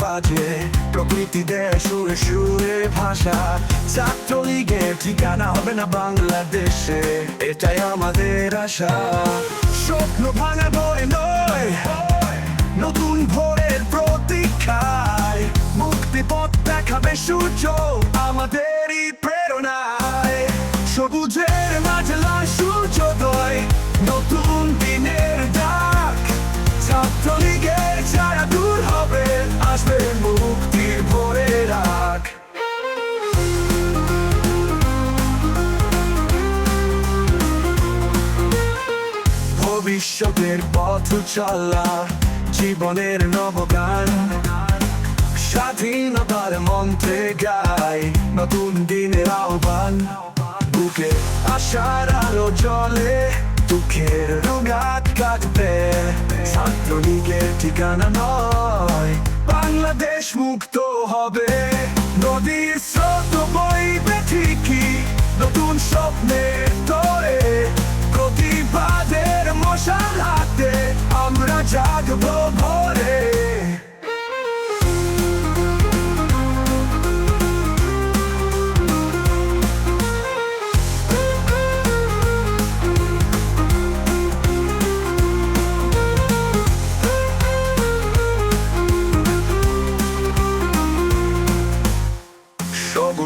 বাজে। প্রকৃতি দেয় সুরে সুরে ভাষা। ছাত্রলীগের ঠিকানা হবে না বাংলাদেশে। এটাই আমাদের আশা। স্বপ্ন ভাঙা বই নয়। নতুন ভোরের প্রতীক্ষায় মুক্তি পথ দেখাবে সূর্য আমাদেরই প্রেরণায়। সবুজের মাঝে লাল ভবিষ্যতের পথ চলা, জীবনের নবগান। স্বাধীনতার মন্ত্রে গায় নতুন দিনের আহ্বান। বুকে আশার আলো জলে দুঃখের রঙাত কাটবে ছাত্রলীগের ঠিকানা নয়, বাংলাদেশ মুক্ত হবে। নদীর স্রোত বইবে ঠিকই, নতুন স্বপ্নের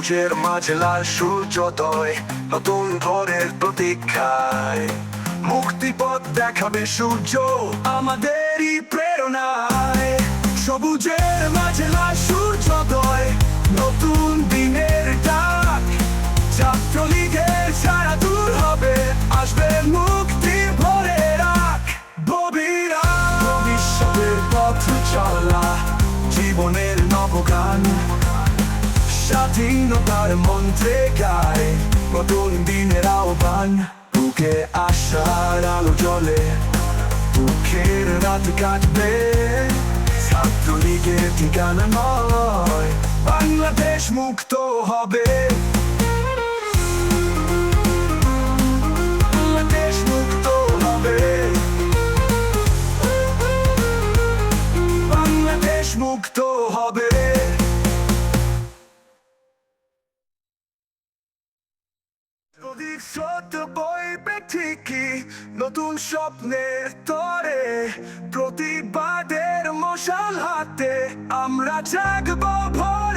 সবুজের মাঝে লাল সূর্যোদয় নতুন ভোরের প্রতীক্ষায়। মুক্তিপথ দেখাবে সূর্য আমাদেরই প্রেরণায়। সবুজের মাঝে লাল সূর্যোদয় নতুন দিনের ডাক। ছাত্রলীগের ছায়া দূর হবে, আসবে মুক্তি ভরে রাখ ববিরা ভবিষ্যতের পথ চলা, জীবনের নবগান। স্বাধীনতার মন্ত্রে গায় নতুন দিনের আহ্বান বুকে আশার আলো জ্বলে দুঃখের রাত কাটবে ছাত্রলীগের ঠিকানা নয় বাংলাদেশ মুক্ত হবে মুক্ত হবে বাংলাদেশ স্রোত বইবে ঠিকই নতুন স্বপ্নের তরে প্রতিবাদের মশাল হাতে আমরা জাগবো ভোরে